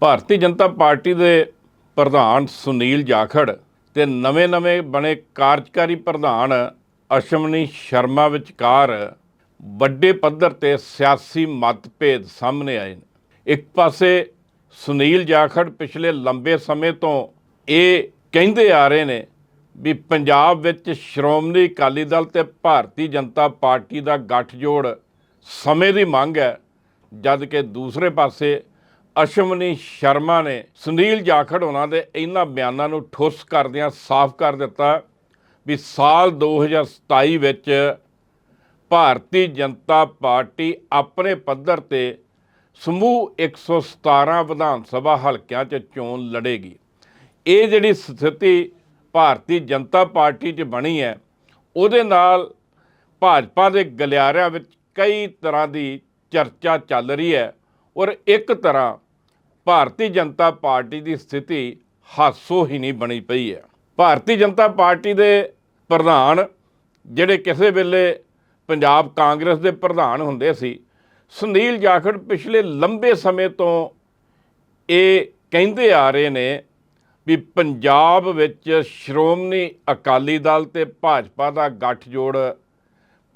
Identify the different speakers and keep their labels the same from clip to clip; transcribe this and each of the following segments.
Speaker 1: ਭਾਰਤੀ Janata party ਦੇ ਪ੍ਰਧਾਨ ਸੁਨੀਲ ਜਾਖੜ ਤੇ ਨਵੇਂ-ਨਵੇਂ ਬਣੇ ਕਾਰਜਕਾਰੀ ਪ੍ਰਧਾਨ ਅਸ਼ਵਨੀ ਸ਼ਰਮਾ ਵਿਚਕਾਰ ਵੱਡੇ ਪੱਧਰ ਤੇ ਸਿਆਸੀ ਮਤਭੇਦ ਸਾਹਮਣੇ ਆਏ ਨੇ। ਇੱਕ ਪਾਸੇ ਸੁਨੀਲ ਜਾਖੜ ਪਿਛਲੇ ਲੰਬੇ ਸਮੇਂ ਤੋਂ ਇਹ ਕਹਿੰਦੇ ਆ ਰਹੇ ਨੇ ਵੀ ਪੰਜਾਬ ਵਿੱਚ ਸ਼੍ਰੋਮਣੀ ਅਕਾਲੀ ਦਲ ਤੇ ਭਾਰਤੀ ਜਨਤਾ ਪਾਰਟੀ ਦਾ ਗੱਠਜੋੜ ਸਮੇਂ ਦੀ ਮੰਗ ਹੈ, ਜਦ ਕਿ ਦੂਸਰੇ ਪਾਸੇ ਅਸ਼ਵਨੀ ਸ਼ਰਮਾ ਨੇ ਸੁਨੀਲ ਜਾਖੜ ਉਹਨਾਂ ਦੇ ਇਹਨਾਂ ਬਿਆਨਾਂ ਨੂੰ ਠੁੱਸ ਕਰਦਿਆਂ ਸਾਫ਼ ਕਰ ਦਿੱਤਾ ਵੀ ਸਾਲ 2027 ਵਿੱਚ ਭਾਰਤੀ ਜਨਤਾ ਪਾਰਟੀ ਆਪਣੇ ਪੱਧਰ ਤੇ ਸਮੂਹ 117 ਵਿਧਾਨ ਸਭਾ ਹਲਕਿਆਂ 'ਚ ਚੋਣ ਲੜੇਗੀ। ਇਹ ਜਿਹੜੀ ਸਥਿਤੀ ਭਾਰਤੀ ਜਨਤਾ ਪਾਰਟੀ 'ਚ ਬਣੀ ਹੈ, ਉਹਦੇ ਨਾਲ ਭਾਜਪਾ ਦੇ ਗਲਿਆਰਿਆਂ ਵਿੱਚ ਕਈ ਤਰ੍ਹਾਂ ਦੀ ਚਰਚਾ ਚੱਲ ਰਹੀ ਹੈ। ਔਰ ਇੱਕ ਤਰ੍ਹਾਂ ਭਾਰਤੀ ਜਨਤਾ ਪਾਰਟੀ ਦੀ ਸਥਿਤੀ ਹਾਸੋ ਹੀ ਨਹੀਂ ਬਣੀ ਪਈ ਹੈ। ਭਾਰਤੀ ਜਨਤਾ ਪਾਰਟੀ ਦੇ ਪ੍ਰਧਾਨ ਜਿਹੜੇ ਕਿਸੇ ਵੇਲੇ ਪੰਜਾਬ ਕਾਂਗਰਸ ਦੇ ਪ੍ਰਧਾਨ ਹੁੰਦੇ ਸੀ, ਸੁਨੀਲ ਜਾਖੜ ਪਿਛਲੇ ਲੰਬੇ ਸਮੇਂ ਤੋਂ ਇਹ ਕਹਿੰਦੇ ਆ ਰਹੇ ਨੇ ਵੀ ਪੰਜਾਬ ਵਿੱਚ ਸ਼੍ਰੋਮਣੀ ਅਕਾਲੀ ਦਲ ਤੇ ਭਾਜਪਾ ਦਾ ਗੱਠਜੋੜ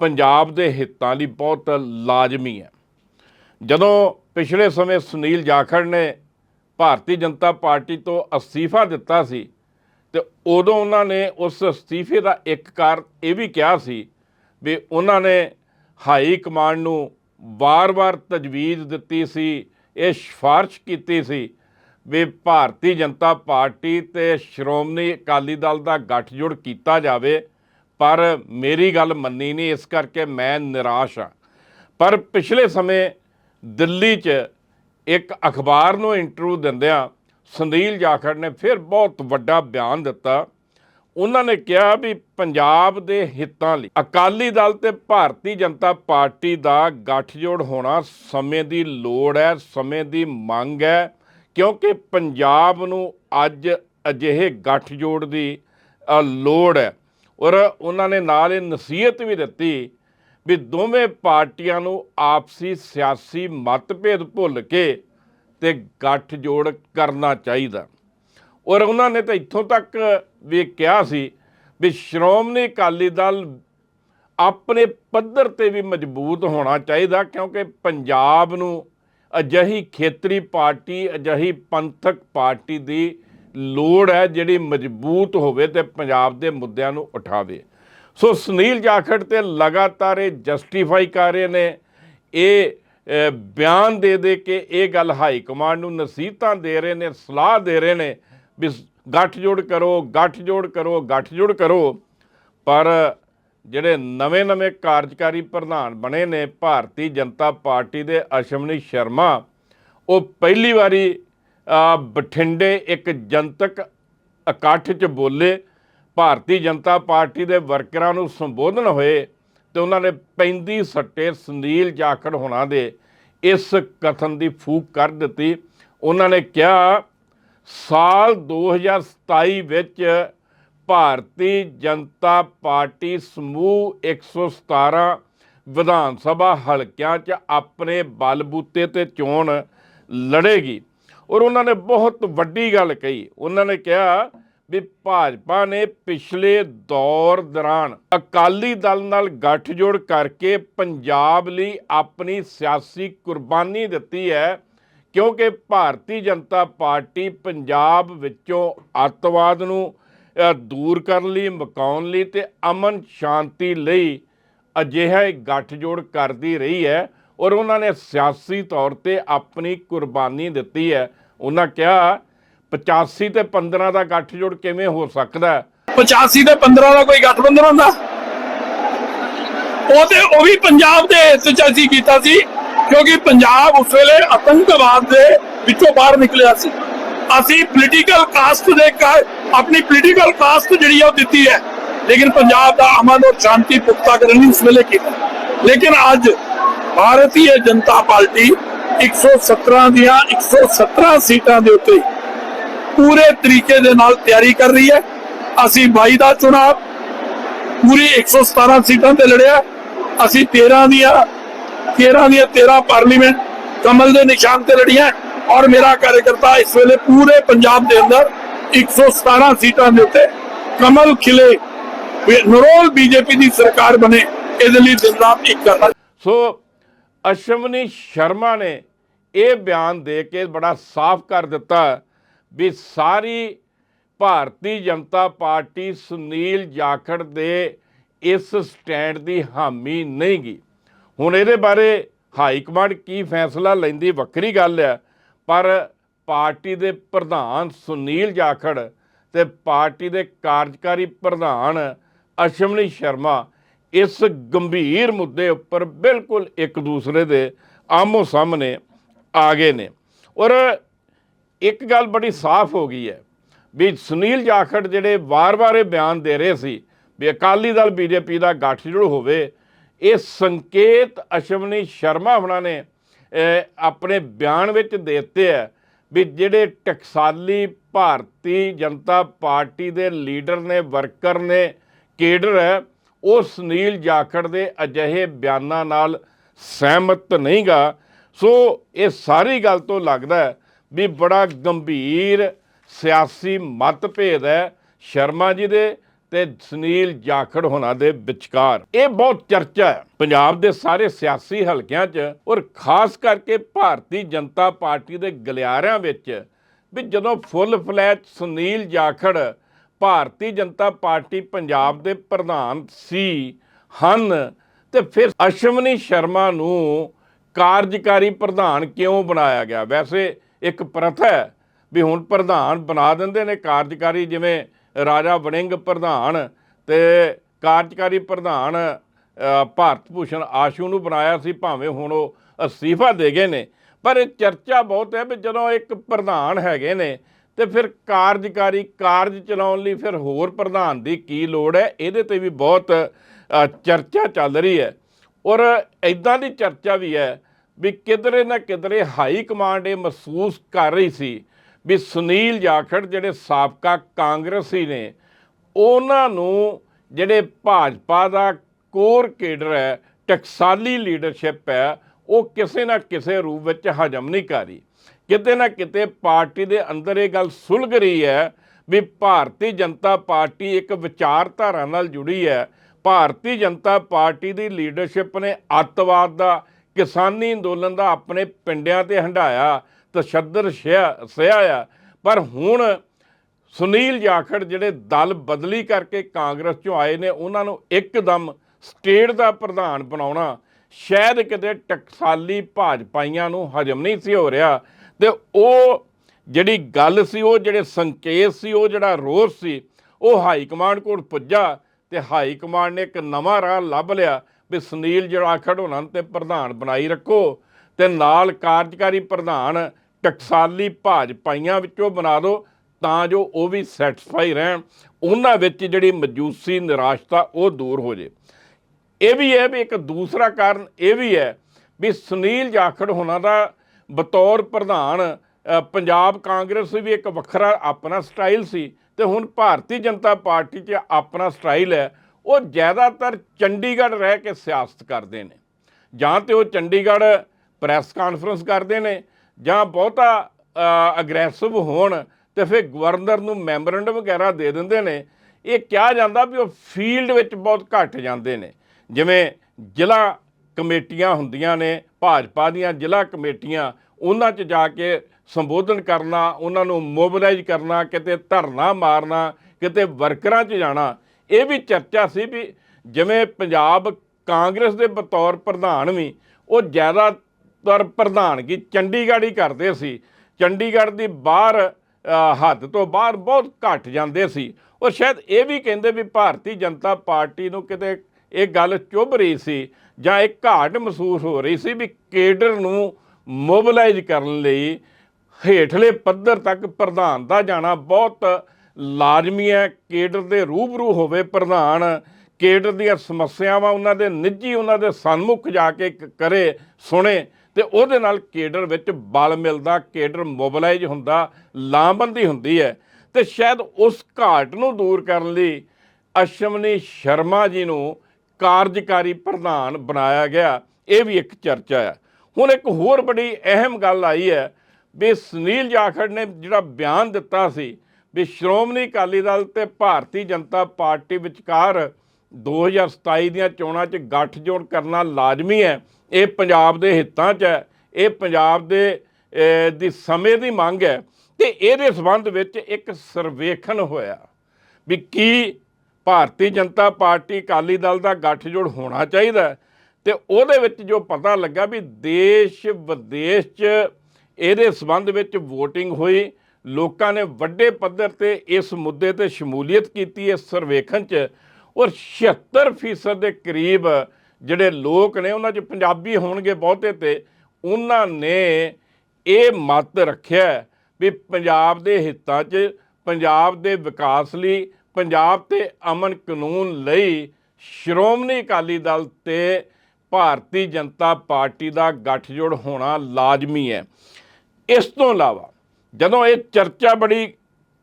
Speaker 1: ਪੰਜਾਬ ਦੇ ਹਿੱਤਾਂ ਲਈ ਬਹੁਤ ਲਾਜ਼ਮੀ ਹੈ। ਜਦੋਂ ਪਿਛਲੇ ਸਮੇਂ ਸੁਨੀਲ ਜਾਖੜ ਨੇ ਭਾਰਤੀ ਜਨਤਾ ਪਾਰਟੀ ਤੋਂ ਅਸਤੀਫਾ ਦਿੱਤਾ ਸੀ ਤੇ ਉਦੋਂ ਉਹਨਾਂ ਨੇ ਉਸ ਅਸਤੀਫੇ ਦਾ ਇੱਕ ਕਾਰਨ ਇਹ ਵੀ ਕਿਹਾ ਸੀ ਵੀ ਉਹਨਾਂ ਨੇ ਹਾਈ ਕਮਾਂਡ ਨੂੰ ਵਾਰ-ਵਾਰ ਤਜਵੀਜ਼ ਦਿੱਤੀ ਸੀ, ਇਹ ਸਿਫਾਰਿਸ਼ ਕੀਤੀ ਸੀ ਵੀ ਭਾਰਤੀ ਜਨਤਾ ਪਾਰਟੀ ਤੇ ਸ਼੍ਰੋਮਣੀ ਅਕਾਲੀ ਦਲ ਦਾ ਗੱਠਜੋੜ ਕੀਤਾ ਜਾਵੇ, ਪਰ ਮੇਰੀ ਗੱਲ ਮੰਨੀ ਨਹੀਂ, ਇਸ ਕਰਕੇ ਮੈਂ ਨਿਰਾਸ਼ ਹਾਂ। ਪਰ ਪਿਛਲੇ ਸਮੇਂ ਦਿੱਲੀ 'ਚ ਇੱਕ ਅਖਬਾਰ ਨੂੰ ਇੰਟਰਵਿਊ ਦਿੰਦਿਆਂ ਸੁਨੀਲ ਜਾਖੜ ਨੇ ਫਿਰ ਬਹੁਤ ਵੱਡਾ ਬਿਆਨ ਦਿੱਤਾ। ਉਹਨਾਂ ਨੇ ਕਿਹਾ ਵੀ ਪੰਜਾਬ ਦੇ ਹਿੱਤਾਂ ਲਈ ਅਕਾਲੀ ਦਲ ਤੇ ਭਾਰਤੀ ਜਨਤਾ ਪਾਰਟੀ ਦਾ ਗੱਠਜੋੜ ਹੋਣਾ ਸਮੇਂ ਦੀ ਲੋੜ ਹੈ, ਸਮੇਂ ਦੀ ਮੰਗ ਹੈ, ਕਿਉਂਕਿ ਪੰਜਾਬ ਨੂੰ ਅੱਜ ਅਜਿਹੇ ਗੱਠਜੋੜ ਦੀ ਲੋੜ ਹੈ। ਔਰ ਉਹਨਾਂ ਨੇ ਨਾਲ ਇਹ ਨਸੀਹਤ ਵੀ ਦਿੱਤੀ ਵੀ ਦੋਵੇਂ ਪਾਰਟੀਆਂ ਨੂੰ ਆਪਸੀ ਸਿਆਸੀ ਮਤਭੇਦ ਭੁੱਲ ਕੇ ਤੇ ਗੱਠਜੋੜ ਕਰਨਾ ਚਾਹੀਦਾ। ਔਰ ਉਹਨਾਂ ਨੇ ਤਾਂ ਇੱਥੋਂ ਤੱਕ ਵੀ ਕਿਹਾ ਸੀ ਵੀ ਸ਼੍ਰੋਮਣੀ ਅਕਾਲੀ ਦਲ ਆਪਣੇ ਪੱਧਰ ਤੇ ਵੀ ਮਜ਼ਬੂਤ ਹੋਣਾ ਚਾਹੀਦਾ ਕਿਉਂਕਿ ਪੰਜਾਬ ਨੂੰ ਅਜਿਹੀ ਖੇਤਰੀ ਪਾਰਟੀ, ਅਜਿਹੀ ਪੰਥਕ ਪਾਰਟੀ ਦੀ ਲੋੜ ਹੈ ਜਿਹੜੀ ਮਜ਼ਬੂਤ ਹੋਵੇ ਤੇ ਪੰਜਾਬ ਦੇ ਮੁੱਦਿਆਂ ਨੂੰ ਉਠਾਵੇ। ਸੋ ਸੁਨੀਲ ਜਾਖੜ ਤੇ ਲਗਾਤਾਰ ਇਹ ਜਸਟੀਫਾਈ ਕਰ ਰਹੇ ਨੇ। ਇਹ ਬਿਆਨ ਦੇ ਦੇ ਕੇ ਇਹ ਗੱਲ ਹਾਈ ਕਮਾਂਡ ਨੂੰ ਨਸੀਹਤਾਂ ਦੇ ਰਹੇ ਨੇ, ਸਲਾਹ ਦੇ ਰਹੇ ਨੇ ਵੀ ਗੱਠਜੋੜ ਕਰੋ ਗੱਠਜੋੜ ਕਰੋ ਗੱਠਜੋੜ ਕਰੋ। ਪਰ ਜਿਹੜੇ ਨਵੇਂ-ਨਵੇਂ ਕਾਰਜਕਾਰੀ ਪ੍ਰਧਾਨ ਬਣੇ ਨੇ ਭਾਰਤੀ ਜਨਤਾ ਪਾਰਟੀ ਦੇ ਅਸ਼ਵਨੀ ਸ਼ਰਮਾ, ਉਹ ਪਹਿਲੀ ਵਾਰੀ ਬਠਿੰਡੇ ਇੱਕ ਜਨਤਕ ਇਕੱਠ 'ਚ ਬੋਲੇ। ਭਾਰਤੀ ਜਨਤਾ ਪਾਰਟੀ ਦੇ ਵਰਕਰਾਂ ਨੂੰ ਸੰਬੋਧਨ ਹੋਏ ਤੇ ਉਹਨਾਂ ਨੇ ਪੈਂਦੀ ਸੱਟੇ ਸੁਨੀਲ ਜਾਖੜ ਹੋਣਾ ਦੇ ਇਸ ਕਥਨ ਦੀ ਫੂਕ ਕਰ ਦਿੱਤੀ। ਉਹਨਾਂ ਨੇ ਕਿਹਾ, ਸਾਲ 2027 ਵਿੱਚ ਭਾਰਤੀ ਜਨਤਾ ਪਾਰਟੀ ਸਮੂਹ 117 ਵਿਧਾਨ ਸਭਾ ਹਲਕਿਆਂ 'ਚ ਆਪਣੇ ਬਲਬੂਤੇ ਤੇ ਚੋਣ ਲੜੇਗੀ। ਔਰ ਉਹਨਾਂ ਨੇ ਬਹੁਤ ਵੱਡੀ ਗੱਲ ਕਹੀ। ਉਹਨਾਂ ਨੇ ਕਿਹਾ ਵੀ ਭਾਜਪਾ ਨੇ ਪਿਛਲੇ ਦੌਰ ਦੌਰਾਨ ਅਕਾਲੀ ਦਲ ਨਾਲ ਗੱਠਜੋੜ ਕਰਕੇ ਪੰਜਾਬ ਲਈ ਆਪਣੀ ਸਿਆਸੀ ਕੁਰਬਾਨੀ ਦਿੱਤੀ ਹੈ, ਕਿਉਂਕਿ ਭਾਰਤੀ ਜਨਤਾ ਪਾਰਟੀ ਪੰਜਾਬ ਵਿੱਚੋਂ ਅੱਤਵਾਦ ਨੂੰ ਦੂਰ ਕਰਨ ਲਈ, ਮਕਾਉਣ ਲਈ ਤੇ ਅਮਨ ਸ਼ਾਂਤੀ ਲਈ ਅਜਿਹਾ ਇੱਕ ਗੱਠਜੋੜ ਕਰਦੀ ਰਹੀ ਹੈ ਔਰ ਉਹਨਾਂ ਨੇ ਸਿਆਸੀ ਤੌਰ ਤੇ ਆਪਣੀ ਕੁਰਬਾਨੀ ਦਿੱਤੀ ਹੈ। ਉਹਨਾਂ ਕਿਹਾ 85 ਤੇ 15 ਦਾ ਗੱਠਜੋੜ ਕਿਵੇਂ ਹੋ ਸਕਦਾ? ਹੈ
Speaker 2: 85 ਤੇ 15 ਦਾ ਕੋਈ ਗਠਬੰਧਨ ਹੁੰਦਾ? ਉਹ ਤੇ ਉਹ ਵੀ ਪੰਜਾਬ ਦੇ ਹਿੱਤ ਚ ਅਸੀਂ ਕੀਤਾ ਸੀ, ਕਿਉਂਕਿ ਪੰਜਾਬ ਉਸ ਵੇਲੇ ਆਤੰਕਵਾਦ ਦੇ ਵਿੱਚੋਂ ਬਾਹਰ ਨਿਕਲਿਆ ਸੀ। ਅਸੀਂ ਪੋਲੀਟੀਕਲ ਕਾਸਟ ਦੇ ਆਪਣੀ ਪੋਲੀਟੀਕਲ ਕਾਸਟ ਜਿਹੜੀ ਆ ਉਹ ਦਿੱਤੀ ਹੈ। ਲੇਕਿਨ ਪੰਜਾਬ ਦਾ ਅਮਨ ਔਰ ਸ਼ਾਂਤੀ ਪੁਖਤਾ ਕਰਨ ਲਈ ਉਸ ਵੇਲੇ ਕੀਤਾ। ਲੇਕਿਨ ਅੱਜ ਭਾਰਤੀ ਜਨਤਾ ਪਾਰਟੀ 117 ਦੀਆਂ 117 ਸੀਟਾਂ ਦੇ ਉੱਤੇ ਪੂਰੇ ਤਰੀਕੇ ਦੇ ਨਾਲ ਤਿਆਰੀ ਕਰ ਰਹੀ ਹੈ। ਅਸੀਂ 22 ਦਾ ਚੁਣਾਵ ਪੂਰੀ 117 ਸੀਟਾਂ ਤੇ ਲੜਿਆ। ਅਸੀਂ 13 ਦੀਆਂ 13 ਦੀਆਂ 13 ਪਾਰਲੀਮੈਂਟ ਕਮਲ ਦੇ ਨਿਸ਼ਾਨ ਤੇ ਲੜੀਆਂ ਔਰ ਮੇਰਾ ਕਾਰਜਕਰਤਾ ਇਸ ਵੇਲੇ ਪੂਰੇ ਪੰਜਾਬ ਦੇ ਅੰਦਰ 117 ਸੀਟਾਂ ਦੇ ਉੱਤੇ ਕਮਲ ਖਿਲੇ, ਵੀ ਨਰੋਲ ਬੀਜੇਪੀ ਦੀ ਸਰਕਾਰ ਬਣੇ, ਇਹਦੇ ਲਈ ਦਿਨ ਰਾਤ ਇੱਕ ਕਰਨਾ
Speaker 1: ਸੋ ਅਸ਼ਵਨੀ ਸ਼ਰਮਾ ਨੇ ਇਹ ਬਿਆਨ ਦੇ ਕੇ ਬੜਾ ਸਾਫ਼ ਕਰ ਦਿੱਤਾ। ਵੀ ਸਾਰੀ ਭਾਰਤੀ ਜਨਤਾ ਪਾਰਟੀ ਸੁਨੀਲ ਜਾਖੜ ਦੇ ਇਸ ਸਟੈਂਡ ਦੀ ਹਾਮੀ ਨਹੀਂ ਗਈ। ਹੁਣ ਇਹਦੇ ਬਾਰੇ ਹਾਈ ਕਮਾਂਡ ਕੀ ਫੈਸਲਾ ਲੈਂਦੀ ਵੱਖਰੀ ਗੱਲ ਹੈ, ਪਰ ਪਾਰਟੀ ਦੇ ਪ੍ਰਧਾਨ ਸੁਨੀਲ ਜਾਖੜ ਤੇ ਪਾਰਟੀ ਦੇ ਕਾਰਜਕਾਰੀ ਪ੍ਰਧਾਨ ਅਸ਼ਵਨੀ ਸ਼ਰਮਾ ਇਸ ਗੰਭੀਰ ਮੁੱਦੇ ਉੱਪਰ ਬਿਲਕੁਲ ਇੱਕ ਦੂਸਰੇ ਦੇ ਆਮੋ ਸਾਹਮਣੇ ਆ ਗਏ ਨੇ। ਔਰ ਇੱਕ ਗੱਲ ਬੜੀ ਸਾਫ਼ ਹੋ ਗਈ ਹੈ ਵੀ ਸੁਨੀਲ ਜਾਖੜ ਜਿਹੜੇ ਵਾਰ-ਵਾਰ ਇਹ ਬਿਆਨ ਦੇ ਰਹੇ ਸੀ ਵੀ ਅਕਾਲੀ ਦਲ ਬੀਜੇਪੀ ਦਾ ਗੱਠਜੋੜ ਹੋਵੇ, ਇਹ ਸੰਕੇਤ ਅਸ਼ਵਨੀ ਸ਼ਰਮਾ ਹੁਣਾਂ ਨੇ ਆਪਣੇ ਬਿਆਨ ਵਿੱਚ ਦੇ ਦਿੱਤੇ ਹੈ ਵੀ ਜਿਹੜੇ ਟਕਸਾਲੀ ਭਾਰਤੀ ਜਨਤਾ ਪਾਰਟੀ ਦੇ ਲੀਡਰ ਨੇ, ਵਰਕਰ ਨੇ, ਕੇਡਰ ਹੈ, ਉਹ ਸੁਨੀਲ ਜਾਖੜ ਦੇ ਅਜਿਹੇ ਬਿਆਨਾਂ ਨਾਲ ਸਹਿਮਤ ਨਹੀਂਗਾ। ਸੋ ਇਹ ਸਾਰੀ ਗੱਲ ਤੋਂ ਲੱਗਦਾ ਹੈ ਵੀ ਬੜਾ ਗੰਭੀਰ ਸਿਆਸੀ ਮਤਭੇਦ ਹੈ ਸ਼ਰਮਾ ਜੀ ਦੇ ਤੇ ਸੁਨੀਲ ਜਾਖੜ ਹੋਣਾ ਦੇ ਵਿਚਕਾਰ। ਇਹ ਬਹੁਤ ਚਰਚਾ ਹੈ। ਪੰਜਾਬ ਦੇ ਸਾਰੇ ਸਿਆਸੀ ਹਲਕਿਆਂ 'ਚ ਔਰ ਖਾਸ ਕਰਕੇ ਭਾਰਤੀ ਜਨਤਾ ਪਾਰਟੀ ਦੇ ਗਲਿਆਰਿਆਂ ਵਿੱਚ ਵੀ ਜਦੋਂ full fledged Sunil Jakhar Bharatiya Janata party Punjab ਦੇ ਪ੍ਰਧਾਨ ਸੀ, ਹਨ ਤੇ ਫਿਰ ਅਸ਼ਵਨੀ ਸ਼ਰਮਾ ਨੂੰ ਕਾਰਜਕਾਰੀ ਪ੍ਰਧਾਨ ਕਿਉਂ ਬਣਾਇਆ ਗਿਆ? ਵੈਸੇ ਇੱਕ ਪ੍ਰਥਾ ਹੈ ਵੀ ਹੁਣ ਪ੍ਰਧਾਨ ਬਣਾ ਦਿੰਦੇ ਨੇ ਕਾਰਜਕਾਰੀ, ਜਿਵੇਂ ਰਾਜਾ ਵੜਿੰਗ ਪ੍ਰਧਾਨ ਤੇ ਕਾਰਜਕਾਰੀ ਪ੍ਰਧਾਨ ਭਾਰਤ ਭੂਸ਼ਣ ਆਸ਼ੂ ਨੂੰ ਬਣਾਇਆ ਸੀ, ਭਾਵੇਂ ਹੁਣ ਉਹ ਅਸਤੀਫਾ ਦੇ ਗਏ ਨੇ। ਪਰ ਇਹ ਚਰਚਾ ਬਹੁਤ ਹੈ ਵੀ ਜਦੋਂ ਇੱਕ ਪ੍ਰਧਾਨ ਹੈਗੇ ਨੇ ਤੇ ਫਿਰ ਕਾਰਜਕਾਰੀ ਕਾਰਜ ਚਲਾਉਣ ਲਈ ਫਿਰ ਹੋਰ ਪ੍ਰਧਾਨ ਦੀ ਕੀ ਲੋੜ ਹੈ? ਇਹਦੇ ਤੇ ਵੀ ਬਹੁਤ ਚਰਚਾ ਚੱਲ ਰਹੀ ਹੈ। ਔਰ ਇਦਾਂ ਦੀ ਚਰਚਾ ਵੀ ਹੈ ਵੀ ਕਿਧਰੇ ਨਾ ਕਿਧਰੇ ਹਾਈ ਕਮਾਂਡ ਇਹ ਮਹਿਸੂਸ ਕਰ ਰਹੀ ਸੀ ਵੀ ਸੁਨੀਲ ਜਾਖੜ ਜਿਹੜੇ ਸਾਬਕਾ ਕਾਂਗਰਸੀ ਨੇ, ਉਹਨਾਂ ਨੂੰ ਜਿਹੜੇ ਭਾਜਪਾ ਦਾ ਕੋਰ ਕੇਡਰ ਹੈ, ਟਕਸਾਲੀ ਲੀਡਰਸ਼ਿਪ ਹੈ, ਉਹ ਕਿਸੇ ਨਾ ਕਿਸੇ ਰੂਪ ਵਿੱਚ ਹਜਮ ਨਹੀਂ ਕਰ ਰਹੀ। ਕਿਤੇ ਨਾ ਕਿਤੇ ਪਾਰਟੀ ਦੇ ਅੰਦਰ ਇਹ ਗੱਲ ਸੁਲਗ ਰਹੀ ਹੈ ਵੀ ਭਾਰਤੀ ਜਨਤਾ ਪਾਰਟੀ ਇੱਕ ਵਿਚਾਰਧਾਰਾ ਨਾਲ ਜੁੜੀ ਹੈ। ਭਾਰਤੀ ਜਨਤਾ ਪਾਰਟੀ ਦੀ ਲੀਡਰਸ਼ਿਪ ਨੇ ਅੱਤਵਾਦ ਦਾ ਕਿਸਾਨੀ ਅੰਦੋਲਨ ਦਾ ਆਪਣੇ ਪਿੰਡਿਆਂ ਤੇ ਹੰਡਾਇਆ ਤਸ਼ੱਦਦ ਸਿਆ ਸਿਆ ਆ। ਪਰ ਹੁਣ ਸੁਨੀਲ ਜਾਖੜ ਜਿਹੜੇ ਦਲ ਬਦਲੀ ਕਰਕੇ ਕਾਂਗਰਸ ਚੋਂ ਆਏ ਨੇ, ਉਹਨਾਂ ਨੂੰ ਇੱਕਦਮ ਸਟੇਟ ਦਾ ਪ੍ਰਧਾਨ ਬਣਾਉਣਾ, ਸ਼ਾਇਦ ਕਿਤੇ ਟਕਸਾਲੀ ਭਾਜਪਾਈਆਂ ਨੂੰ ਹਜਮ ਨਹੀਂ ਸੀ ਹੋ ਰਿਹਾ। ਤੇ ਉਹ ਜਿਹੜੀ ਗੱਲ ਸੀ, ਉਹ ਜਿਹੜੇ ਸੰਕੇਤ ਸੀ, ਉਹ ਜਿਹੜਾ ਰੋਸ ਸੀ, ਉਹ ਹਾਈ ਕਮਾਂਡ ਕੋਲ ਪੁੱਜਾ ਤੇ ਹਾਈ ਕਮਾਂਡ ਨੇ ਇੱਕ ਨਵਾਂ ਰਾਹ ਲੱਭ ਲਿਆ। ਵੀ ਸੁਨੀਲ ਜਾਖੜ ਹੋਣਾ ਤੇ ਪ੍ਰਧਾਨ ਬਣਾਈ ਰੱਖੋ ਤੇ ਨਾਲ ਕਾਰਜਕਾਰੀ ਪ੍ਰਧਾਨ ਟਕਸਾਲੀ ਭਾਜਪਾਈਆਂ ਵਿੱਚੋਂ ਬਣਾ ਦਿਓ ਤਾਂ ਜੋ ਉਹ ਵੀ ਸੈਟੀਸਫਾਈ ਰਹਿਣ, ਉਹਨਾਂ ਵਿੱਚ ਜਿਹੜੀ ਮਜੂਸੀ, ਨਿਰਾਸ਼ਤਾ ਉਹ ਦੂਰ ਹੋ ਜੇ। ਇਹ ਵੀ ਹੈ ਵੀ ਇੱਕ ਦੂਸਰਾ ਕਾਰਨ ਇਹ ਵੀ ਹੈ ਵੀ ਸੁਨੀਲ ਜਾਖੜ ਹੋਣਾ ਦਾ ਬਤੌਰ ਪ੍ਰਧਾਨ ਪੰਜਾਬ ਕਾਂਗਰਸ ਵੀ ਇੱਕ ਵੱਖਰਾ ਆਪਣਾ ਸਟਾਈਲ ਸੀ ਤੇ ਹੁਣ ਭਾਰਤੀ ਜਨਤਾ ਪਾਰਟੀ 'ਚ ਆਪਣਾ ਸਟਾਈਲ ਹੈ। ਉਹ ਜ਼ਿਆਦਾਤਰ ਚੰਡੀਗੜ੍ਹ ਰਹਿ ਕੇ ਸਿਆਸਤ ਕਰਦੇ ਨੇ। ਜਾਂ ਤੇ ਉਹ ਚੰਡੀਗੜ੍ਹ ਪ੍ਰੈਸ ਕਾਨਫਰੰਸ ਕਰਦੇ ਨੇ ਜਾਂ ਬਹੁਤਾ ਅਗਰੈਸਿਵ ਹੋਣ ਤੇ ਫਿਰ ਗਵਰਨਰ ਨੂੰ ਮੈਮੋਰੰਡਮ ਵਗੈਰਾ ਦੇ ਦਿੰਦੇ ਨੇ। ਇਹ ਕਿਹਾ ਜਾਂਦਾ ਵੀ ਉਹ ਫੀਲਡ ਵਿੱਚ ਬਹੁਤ ਘੱਟ ਜਾਂਦੇ ਨੇ। ਜਿਵੇਂ ਜ਼ਿਲ੍ਹਾ ਕਮੇਟੀਆਂ ਹੁੰਦੀਆਂ ਨੇ, ਭਾਜਪਾ ਦੀਆਂ ਜ਼ਿਲ੍ਹਾ ਕਮੇਟੀਆਂ, ਉਹਨਾਂ 'ਚ ਜਾ ਕੇ ਸੰਬੋਧਨ ਕਰਨਾ, ਉਹਨਾਂ ਨੂੰ ਮੋਬਿਲਾਈਜ਼ ਕਰਨਾ, ਕਿਤੇ ਧਰਨਾ ਮਾਰਨਾ, ਕਿਤੇ ਵਰਕਰਾਂ 'ਚ ਜਾਣਾ ਇਹ ਵੀ ਚਰਚਾ ਸੀ ਵੀ ਜਿਵੇਂ ਪੰਜਾਬ ਕਾਂਗਰਸ ਦੇ ਬਤੌਰ ਪ੍ਰਧਾਨ ਵੀ ਉਹ ਜ਼ਿਆਦਾਤਰ ਪ੍ਰਧਾਨਗੀ ਚੰਡੀਗੜ੍ਹ ਹੀ ਕਰਦੇ ਸੀ। ਚੰਡੀਗੜ੍ਹ ਦੀ ਬਾਹਰ ਹੱਦ ਤੋਂ ਬਾਹਰ ਬਹੁਤ ਘੱਟ ਜਾਂਦੇ ਸੀ। ਉਹ ਸ਼ਾਇਦ ਇਹ ਵੀ ਕਹਿੰਦੇ ਵੀ ਭਾਰਤੀ ਜਨਤਾ ਪਾਰਟੀ ਨੂੰ ਕਿਤੇ ਇਹ ਗੱਲ ਚੁੱਭ ਰਹੀ ਸੀ ਜਾਂ ਇਹ ਘਾਟ ਮਹਿਸੂਸ ਹੋ ਰਹੀ ਸੀ ਵੀ ਕੇਡਰ ਨੂੰ ਮੋਬਿਲਾਈਜ਼ ਕਰਨ ਲਈ ਹੇਠਲੇ ਪੱਧਰ ਤੱਕ ਪ੍ਰਧਾਨ ਦਾ ਜਾਣਾ ਬਹੁਤ ਲਾਜ਼ਮੀ ਹੈ ਕੇਡਰ ਦੇ ਰੂਬਰੂ ਹੋਵੇ ਪ੍ਰਧਾਨ, ਕੇਡਰ ਦੀਆਂ ਸਮੱਸਿਆਵਾਂ ਉਹਨਾਂ ਦੇ ਨਿੱਜੀ, ਉਹਨਾਂ ਦੇ ਸਨਮੁਖ ਜਾ ਕੇ, ਕਰੇ, ਸੁਣੇ ਤੇ ਉਹਦੇ ਨਾਲ ਕੇਡਰ ਵਿੱਚ ਬਲ ਮਿਲਦਾ, ਕੇਡਰ ਮੋਬਿਲਾਈਜ਼ ਹੁੰਦਾ, ਲਾਮਬੰਦੀ ਹੁੰਦੀ ਹੈ। ਤੇ ਸ਼ਾਇਦ ਉਸ ਘਾਟ ਨੂੰ ਦੂਰ ਕਰਨ ਲਈ ਅਸ਼ਵਨੀ ਸ਼ਰਮਾ ਜੀ ਨੂੰ ਕਾਰਜਕਾਰੀ ਪ੍ਰਧਾਨ ਬਣਾਇਆ ਗਿਆ। ਇਹ ਵੀ ਇੱਕ ਚਰਚਾ ਹੈ। ਹੁਣ ਇੱਕ ਹੋਰ ਬੜੀ ਅਹਿਮ ਗੱਲ ਆਈ ਹੈ ਵੀ ਸੁਨੀਲ ਜਾਖੜ ਨੇ ਜਿਹੜਾ ਬਿਆਨ ਦਿੱਤਾ ਸੀ ਵੀ ਸ਼੍ਰੋਮਣੀ ਅਕਾਲੀ ਦਲ ਤੇ ਭਾਰਤੀ ਜਨਤਾ ਪਾਰਟੀ ਵਿਚਕਾਰ 2027 ਦੀਆਂ ਚੋਣਾਂ 'ਚ ਗੱਠਜੋੜ ਕਰਨਾ ਲਾਜ਼ਮੀ ਹੈ ਇਹ ਪੰਜਾਬ ਦੇ ਹਿੱਤਾਂ 'ਚ ਹੈ ਇਹ ਪੰਜਾਬ ਦੇ ਦੀ ਸਮੇਂ ਦੀ ਮੰਗ ਹੈ ਤੇ ਇਹਦੇ ਸੰਬੰਧ ਵਿੱਚ ਇੱਕ ਸਰਵੇਖਣ ਹੋਇਆ ਵੀ ਕੀ ਭਾਰਤੀ ਜਨਤਾ ਪਾਰਟੀ ਅਕਾਲੀ ਦਲ ਦਾ ਗੱਠਜੋੜ ਹੋਣਾ ਚਾਹੀਦਾ ਹੈ? ਤੇ ਉਹਦੇ ਵਿੱਚ ਜੋ ਪਤਾ ਲੱਗਾ ਵੀ ਦੇਸ਼ ਵਿਦੇਸ਼ 'ਚ ਇਹਦੇ ਸੰਬੰਧ ਵਿੱਚ VOTING ਹੋਈ ਲੋਕਾਂ ਨੇ ਵੱਡੇ ਪੱਧਰ ਤੇ ਇਸ ਮੁੱਦੇ ਤੇ ਸ਼ਮੂਲੀਅਤ ਕੀਤੀ ਇਸ ਸਰਵੇਖਣ 'ਚ, ਔਰ 76% ਦੇ ਕਰੀਬ ਜਿਹੜੇ ਲੋਕ ਨੇ, ਉਹਨਾਂ 'ਚ ਪੰਜਾਬੀ ਹੋਣਗੇ ਬਹੁਤੇ ਤੇ ਉਹਨਾਂ ਨੇ ਇਹ ਮਤ ਰੱਖਿਆ ਵੀ ਪੰਜਾਬ ਦੇ ਹਿੱਤਾਂ 'ਚ, ਪੰਜਾਬ ਦੇ ਵਿਕਾਸ ਲਈ, ਪੰਜਾਬ ਤੇ ਅਮਨ ਕਾਨੂੰਨ ਲਈ ਸ਼੍ਰੋਮਣੀ ਅਕਾਲੀ ਦਲ ਤੇ ਭਾਰਤੀ ਜਨਤਾ ਪਾਰਟੀ ਦਾ ਗੱਠਜੋੜ ਹੋਣਾ ਲਾਜ਼ਮੀ ਹੈ। ਇਸ ਤੋਂ ਇਲਾਵਾ ਜਦੋਂ ਇਹ ਚਰਚਾ ਬੜੀ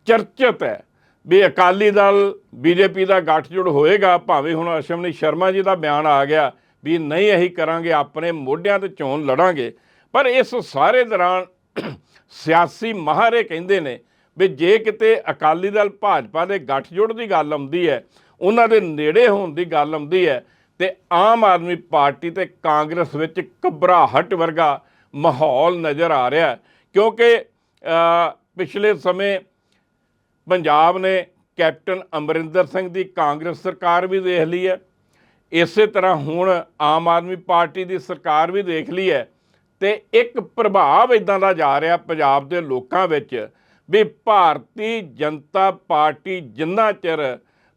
Speaker 1: ਚਰਚਿਤ ਹੈ ਵੀ ਅਕਾਲੀ ਦਲ ਬੀਜੇਪੀ ਦਾ ਗੱਠਜੋੜ ਹੋਏਗਾ, ਭਾਵੇਂ ਹੁਣ ਅਸ਼ਵਨੀ ਸ਼ਰਮਾ ਜੀ ਦਾ ਬਿਆਨ ਆ ਗਿਆ ਵੀ ਨਹੀਂ ਅਸੀਂ ਕਰਾਂਗੇ, ਆਪਣੇ ਮੋਢਿਆਂ ਤੇ ਚੋਣ ਲੜਾਂਗੇ। ਪਰ ਇਸ ਸਾਰੇ ਦੌਰਾਨ ਸਿਆਸੀ ਮਾਹਰੇ ਕਹਿੰਦੇ ਨੇ ਵੀ ਜੇ ਕਿਤੇ ਅਕਾਲੀ ਦਲ ਭਾਜਪਾ ਦੇ ਗੱਠਜੋੜ ਦੀ ਗੱਲ ਆਉਂਦੀ ਹੈ, ਉਹਨਾਂ ਦੇ ਨੇੜੇ ਹੋਣ ਦੀ ਗੱਲ ਆਉਂਦੀ ਹੈ, ਤੇ ਆਮ ਆਦਮੀ ਪਾਰਟੀ ਤੇ ਕਾਂਗਰਸ ਵਿੱਚ ਘਬਰਾਹਟ ਵਰਗਾ ਮਾਹੌਲ ਨਜ਼ਰ ਆ ਰਿਹਾ ਕਿਉਂਕਿ ਪਿਛਲੇ ਸਮੇਂ ਪੰਜਾਬ ਨੇ ਕੈਪਟਨ ਅਮਰਿੰਦਰ ਸਿੰਘ ਦੀ ਕਾਂਗਰਸ ਸਰਕਾਰ ਵੀ ਦੇਖ ਲਈ ਹੈ। ਇਸੇ ਤਰ੍ਹਾਂ ਹੁਣ ਆਮ ਆਦਮੀ ਪਾਰਟੀ ਦੀ ਸਰਕਾਰ ਵੀ ਦੇਖ ਲਈ ਹੈ ਤੇ ਇੱਕ ਪ੍ਰਭਾਵ ਇਦਾਂ ਦਾ ਜਾ ਰਿਹਾ ਪੰਜਾਬ ਦੇ ਲੋਕਾਂ ਵਿੱਚ ਵੀ ਭਾਰਤੀ ਜਨਤਾ ਪਾਰਟੀ ਜਿੰਨਾ ਚਿਰ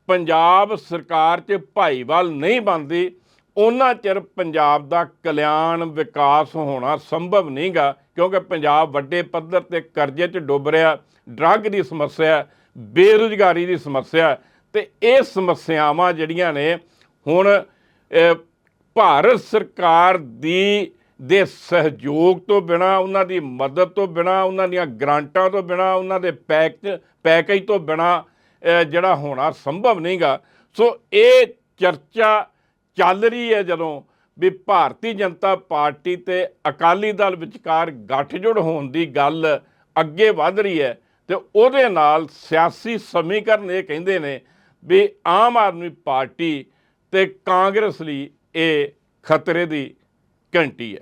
Speaker 1: ਪੰਜਾਬ ਸਰਕਾਰ 'ਚ ਭਾਈਵਾਲ ਨਹੀਂ ਬਣਦੀ, ਉਹਨਾਂ ਚਿਰ ਪੰਜਾਬ ਦਾ ਕਲਿਆਣ ਵਿਕਾਸ ਹੋਣਾ ਸੰਭਵ ਨਹੀਂਗਾ। ਕਿਉਂਕਿ ਪੰਜਾਬ ਵੱਡੇ ਪੱਧਰ ਤੇ ਕਰਜ਼ੇ 'ਚ ਡੁੱਬ ਰਿਹਾ, ਡਰੱਗ ਦੀ ਸਮੱਸਿਆ, ਬੇਰੁਜ਼ਗਾਰੀ ਦੀ ਸਮੱਸਿਆ ਤੇ ਇਹ ਸਮੱਸਿਆਵਾਂ ਜਿਹੜੀਆਂ ਨੇ ਹੁਣ ਭਾਰਤ ਸਰਕਾਰ ਦੀ, ਦੇ ਸਹਿਯੋਗ ਤੋਂ ਬਿਨਾ, ਉਹਨਾਂ ਦੀ ਮਦਦ ਤੋਂ ਬਿਨਾ, ਉਹਨਾਂ ਦੀਆਂ ਗ੍ਰਾਂਟਾਂ ਤੋਂ ਬਿਨਾ, ਉਹਨਾਂ ਦੇ ਪੈਕ, ਪੈਕੇਜ ਤੋਂ ਬਿਨਾ ਜਿਹੜਾ ਹੋਣਾ ਸੰਭਵ ਨਹੀਂਗਾ। ਸੋ ਇਹ ਚਰਚਾ ਚੱਲ ਰਹੀ ਹੈ ਜਦੋਂ ਵੀ ਭਾਰਤੀ ਜਨਤਾ ਪਾਰਟੀ ਤੇ ਅਕਾਲੀ ਦਲ ਵਿਚਕਾਰ ਗੱਠਜੋੜ ਹੋਣ ਦੀ ਗੱਲ ਅੱਗੇ ਵਧ ਰਹੀ ਹੈ ਤੇ ਉਹਦੇ ਨਾਲ ਸਿਆਸੀ ਸਮੀਕਰਨ ਇਹ ਕਹਿੰਦੇ ਨੇ ਵੀ ਆਮ ਆਦਮੀ ਪਾਰਟੀ ਤੇ ਕਾਂਗਰਸ ਲਈ ਇਹ ਖਤਰੇ ਦੀ ਘੰਟੀ ਹੈ।